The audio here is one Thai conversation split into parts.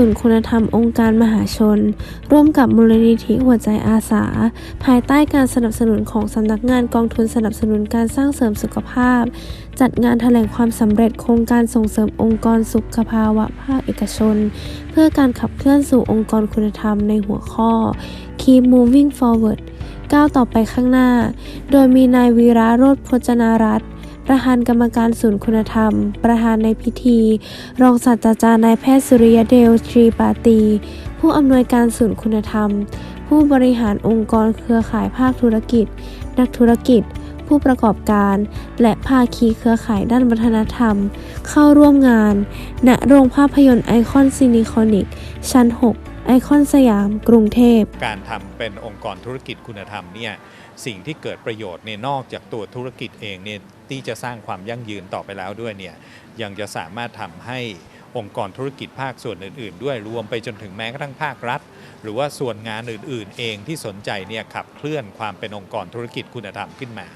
ศูนย์คุณธรรมองค์การมหาชน ร่วมกับมูลนิธิหัวใจอาสา ภายใต้การสนับสนุนของสำนักงานกองทุนสนับสนุนการสร้างเสริมสุขภาพ จัดงานแถลงความสำเร็จโครงการส่งเสริมองค์กรสุขภาวะภาคเอกชน เพื่อการขับเคลื่อนสู่องค์กรคุณธรรมในหัวข้อ Keep Moving Forward ก้าวต่อไปข้างหน้า โดยมีนายวีระโรธพจนารัตน์ ประธานกรรมการศูนย์คุณธรรม ประธานในพิธี รองศาสตราจารย์นายแพทย์สุริยเดลตรีปาตี ผู้อำนวยการศูนย์คุณธรรม ผู้บริหารองค์กรเครือข่ายภาคธุรกิจ นักธุรกิจ ผู้ประกอบการ และภาคีเครือข่ายด้านวัฒนธรรม เข้าร่วมงาน ณ โรงภาพยนตร์ไอคอนซินิคอนิก ชั้น 6 ไอคอนสยาม กรุงเทพ การทำเป็นองค์กรธุรกิจคุณธรรมเนี่ยสิ่งที่เกิดประโยชน์เนี่ยนอกจากตัวธุรกิจเองเนี่ยที่จะสร้างความยั่งยืนต่อไปแล้วด้วยเนี่ยยังจะสามารถทำให้องค์กรธุรกิจภาคส่วนอื่น ๆ ด้วยรวมไปจนถึงแม้กระทั่งภาครัฐ หรือว่าส่วนงานอื่น ๆ เองที่สนใจเนี่ยขับเคลื่อนความเป็นองค์กรธุรกิจคุณธรรมขึ้นมา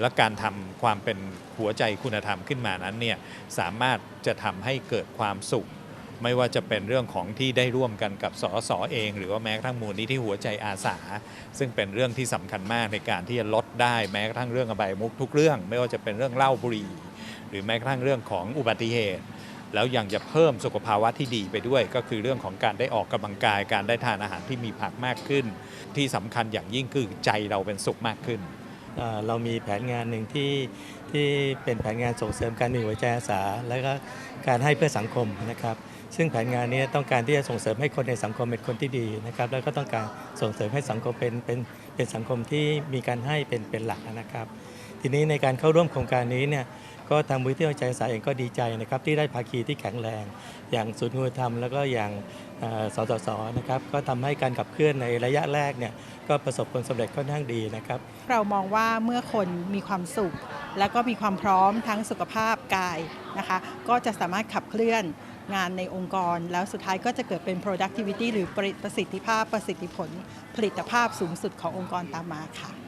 และการทำความเป็นหัวใจคุณธรรมขึ้นมานั้นเนี่ยสามารถจะทำให้เกิดความสุข ไม่ว่าจะเป็นเรื่องของที่ได้ร่วมกันกับสสเอง หรือว่าแม้กระทั่งมูลนิธิหัวใจอาสา ซึ่งเป็นเรื่องที่สำคัญมากในการที่จะลดได้แม้กระทั่งเรื่องอบายมุกทุกเรื่อง ไม่ว่าจะเป็นเรื่องเหล้าบุหรี่ หรือแม้กระทั่งเรื่องของอุบัติเหตุ แล้วยังจะเพิ่มสุขภาวะที่ดีไปด้วย ก็คือเรื่องของการได้ออกกำลังกาย การได้ทานอาหารที่มีผักมากขึ้น ที่สำคัญอย่างยิ่งคือใจเราเป็นสุขมากขึ้นเอ่อเรามีแผนงานหนึ่งที่ที่เป็นแผนงานส่งเสริมการมีหัวใจอาสา และก็การให้เพื่อสังคมนะครับ ซึ่งแผนงานนี้ต้องการที่จะส่งเสริมให้คนในสังคมเป็นคนที่ดีนะครับ แล้วก็ต้องการส่งเสริมให้สังคมเป็นเป็นเป็นสังคมที่มีการให้เป็นเป็นหลักนะครับ ทีนี้ในการเข้าร่วมโครงการนี้เนี่ยก็ทางมูลที่หัวใจอาสาเองก็ดีใจนะครับที่ได้ภาคีที่แข็งแรง อย่างศูนย์คุณธรรม แล้วก็อย่างสสสนะครับก็ทำให้การขับเคลื่อนในระยะแรกเนี่ยก็ประสบผลสำเร็จค่อนข้างดีนะครับ เรามองว่าเมื่อคนมีความสุข แล้วก็มีความพร้อมทั้งสุขภาพกายนะคะ ก็จะสามารถขับเคลื่อน งานในองค์กร แล้วสุดท้ายก็จะเกิดเป็น productivity หรือประสิทธิภาพประสิทธิผล ผลิตภาพสูงสุดขององค์กรตามมาค่ะ